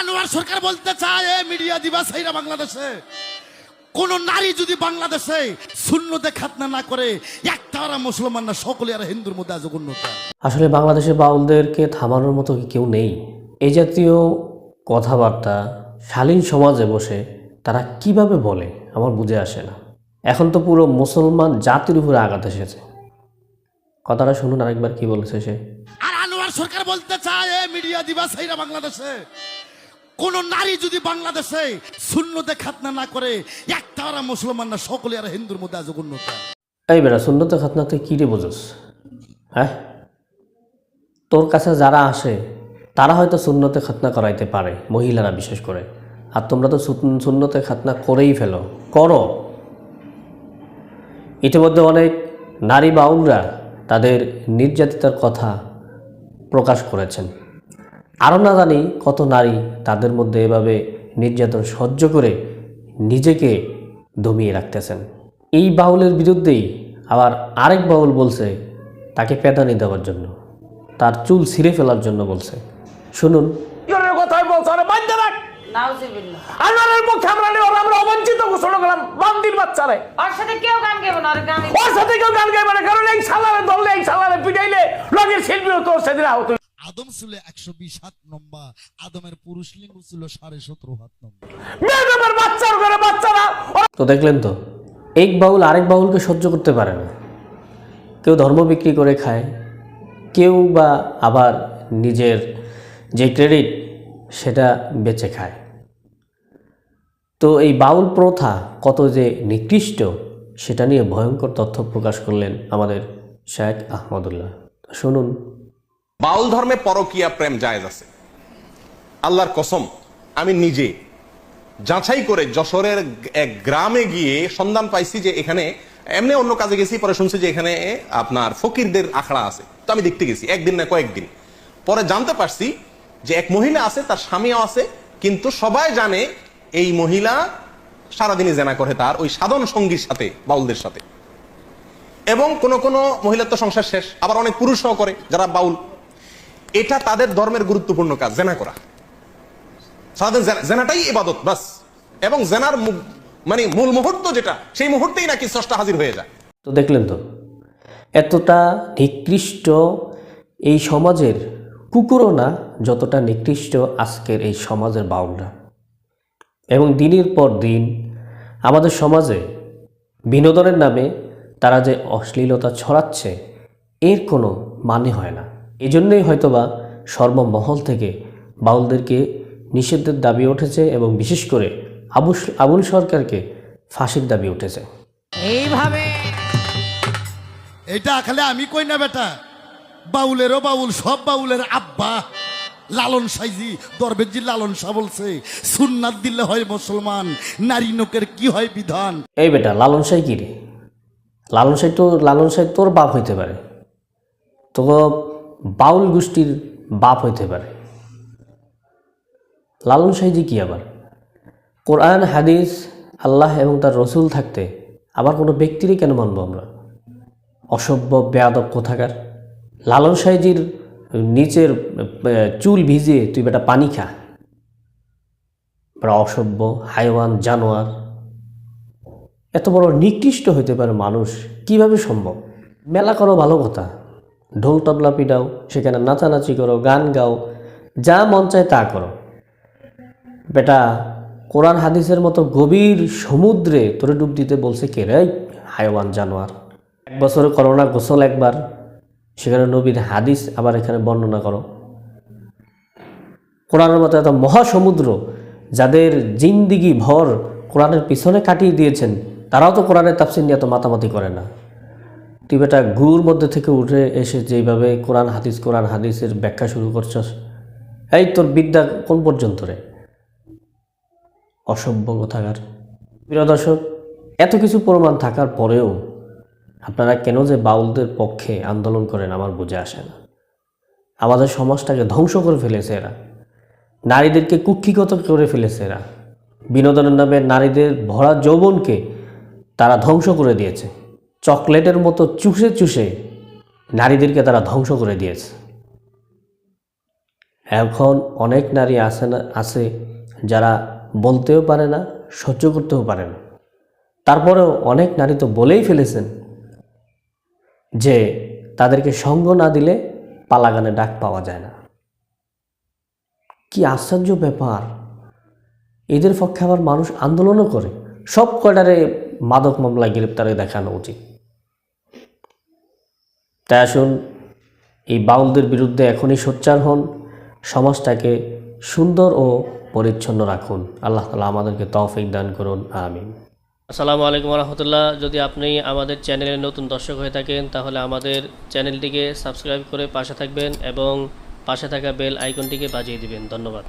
আনোয়ার সরকার বলতে চায় মিডিয়া দিবা সেইরা বাংলাদেশে কোন নারী যদি বাংলাদেশে শূন্যতে খাতনা না করে একটা ওরা মুসলমান না সকলে আর হিন্দুর মধ্যে আজ উন্নত। আসলে বাংলাদেশে বাউলদেরকে থামানোর মতো কি কেউ নেই? এই জাতীয় কথাবার্তা শালীন সমাজে বসে তারা কীভাবে বলে আমার বুঝে আসে না। এখন তো পুরো মুসলমান জাতির উপরে আঘাত এসেছে। কথাটা শুনুন আরেকবার কি বলেছে সে। আর আনোয়ার সরকার বলতে চায় মিডিয়া দিবা সেইরা বাংলাদেশে কোন নারী যদি বাংলাদেশে শূন্যতে খাতনা না করে, একটা ওরা মুসলমান না, সকলে আর হিন্দুর মধ্যে আজ উন্নত। এই বেটা সুন্নতে খাতনাতে কী রে বোঝস? হ্যাঁ? তোর কাছে যারা আসে, তারা হয়তো শূন্যতে খাতনা করাইতে পারে, মহিলারা বিশেষ করে। আর তোমরা তো শূন্যতে খাতনা করেই ফেলো। করো। ইতিমধ্যে অনেক নারী বাউলরা তাদের নির্যাতিতার কথা প্রকাশ করেছেন। আরও না জানি কত নারী তাদের মধ্যে এভাবে নির্যাতন সহ্য করে নিজেকে দমিয়ে রাখতেছেন। এই বাউলের বিরুদ্ধেই আবার আরেক বাউল বলছে তাকে পেদানি দেওয়ার জন্য। তার চুল ছিঁড়ে ফেলার জন্য বলছে। শুনুন। ওরা সাথে কেউ গান গাইবে না ওর গান ওর সাথে কেউ গান গাইবে কারণ এই সালারে ধরলে এই সালারে পিটাইলে লগের শিল্পী তোর সেদিন আহত আদম ছিল একশো বিশ হাত লম্বা আদমের পুরুষ লিঙ্গ ছিল সাড়ে সতেরো হাত লম্বা। বাচ্চার ঘরে বাচ্চারা তো দেখলেন তো এক বাউল আরেক বাউলকে সহ্য করতে পারে না। কেউ ধর্ম বিক্রি করে খায় কেউ বা আবার নিজের যে ক্রেডিট সেটা বেচে খায়। তো এই বাউল প্রথা কত যে নিকৃষ্ট সেটা নিয়ে ভয়ঙ্কর তথ্য প্রকাশ করলেন আমাদের শেখ আহমদুল্লাহ। শুনুন। বাউল ধর্মে পরকীয়া প্রেম জায়েজ আছে। আল্লাহর কসম, আমি নিজে যাচাই করে যশোরের এক গ্রামে গিয়ে সন্ধান পাইছি যে এখানে, এমনি অন্য কাজে গেছি, পরে শুনছি যে এখানে আপনার ফকিরদের আখড়া আছে। তো আমি দেখতে গেছি, একদিন না কয়েকদিন। পরে জানতে পারছি যে এক মহিলা আছে, তার স্বামীও আছে, কিন্তু সবাই জানে এই মহিলা সারাদিনই জেনা করে তার ওই সাধন সঙ্গীর সাথে, বাউলদের সাথে। এবং কোন কোন মহিলার তো সংসার শেষ, আবার অনেক পুরুষও করে, যারা বাউল এটা তাদের ধর্মের গুরুত্বপূর্ণ কাজ, জেনা করা। জেনা- জেনাটাই ইবাদত, বাস। এবং জেনার মানে মূল মুহূর্ত যেটা, সেই মুহূর্তেই নাকি স্রষ্টা হাজির হয়ে যায়। তো দেখলেন তো, এতটা নিকৃষ্ট এই সমাজের কুকুরও না, যতটা নিকৃষ্ট আজকের এই সমাজের বাউলরা। এবং দিনের পর দিন আমাদের সমাজে বিনোদনের নামে তারা যে অশ্লীলতা ছড়াচ্ছে, এর কোনো মানে হয় না। এজন্যই হয়তোবা সর্বমহল থেকে বাউলদেরকে নিষেধের দাবি উঠেছে এবং বিশেষ করে আবুল আবুল সরকারকে ফাঁসির দাবি উঠেছে। এইভাবে এটা খালি আমি কই না বেটা? বাউলেরও বাউল সব বাউলের আব্বা লালন সাইজি দরবেজি লালন শাহ বলছে সুন্নাত দিলে হয় মুসলমান নারী নোকের কি হয় বিধান? এই বেটা লালন সাই কি রে? লালন সাই তো লালন সাই তোর বাপ হইতে পারে। তো বাউল গোষ্ঠীর বাপ হইতে পারে। লালন সাইজি কি আবার? কোরআন, হাদিস, আল্লাহ এবং তার রসুল থাকতে আবার কোনো ব্যক্তিরই কেন মানব আমরা? অসভ্য, বেয়াদব কোথাকার? লালন সাইজির নিচের চুল ভিজে তুই বেটা পানি খা। বড় অসভ্য, হাইওয়ান, জানোয়ার। এত বড় নিকৃষ্ট হইতে পারে মানুষ, কীভাবে সম্ভব? মেলা করো ভালো কথা। ঢোল তবলা পিটাও, সেখানে নাচানাচি করো, গান গাও, যা মন চায় তা করো। বেটা, কোরআন হাদিসের মতো গভীর সমুদ্রে তোরে ডুব দিতে বলছে কে রে? হাইওয়ান জানোয়ার। এক বছরে করোনা গোসল একবার, সেখানে নবীর হাদিস আবার এখানে বর্ণনা করো। কোরআনের মতো এত মহাসমুদ্র, যাদের জিন্দিগি ভর কোরআনের পিছনে কাটিয়ে দিয়েছেন, তারাও তো কোরআনের তাফসির নিয়ে এত মাতামাতি করে না। তুই গুরুর মধ্যে থেকে উঠে এসে যেভাবে কোরআন, হাদিস, কোরআন, হাদিসের ব্যাখ্যা শুরু করছস, এই তোর বিদ্যা কোন পর্যন্ত রে? অসভ্য কথাকার। প্রিয় দর্শক, এত কিছু প্রমাণ থাকার পরেও আপনারা কেন যে বাউলদের পক্ষে আন্দোলন করেন আমার বুঝে আসে না। আমাদের সমাজটাকে ধ্বংস করে ফেলেছে এরা। নারীদেরকে কুক্ষিগত করে ফেলেছে এরা। বিনোদনের নামে নারীদের ভরা যৌবনকে তারা ধ্বংস করে দিয়েছে। চকলেটের মতো চুষে চুষে নারীদেরকে তারা ধ্বংস করে দিয়েছে। এখন অনেক নারী আছে না, আছে যারা বলতেও পারে না, সহ্য করতেও পারে না। তারপরেও অনেক নারী তো বলেই ফেলেছেন যে তাদেরকে সঙ্গ না দিলে পালাগানে ডাক পাওয়া যায় না। কি আশ্চর্য ব্যাপার! এদের পক্ষে আবার মানুষ আন্দোলনও করে। সব কয়টারে মাদক মামলায় গ্রেপ্তারে দেখানো উচিত? তাই আসুন, এই বাউলদের বিরুদ্ধে এখনই সোচ্চার হন, সমাজটাকে সুন্দর ও পরিচ্ছন্ন রাখুন। আল্লাহ তালা আমাদেরকে তৌফিক দান করুন, আমিন। আসসালামু আলাইকুম রহমতুল্লাহ। যদি আপনি আমাদের চ্যানেলের নতুন দর্শক হয়ে থাকেন, তাহলে আমাদের চ্যানেলটিকে সাবস্ক্রাইব করে পাশে থাকবেন এবং পাশে থাকা বেল আইকনটিকে বাজিয়ে দিবেন। ধন্যবাদ।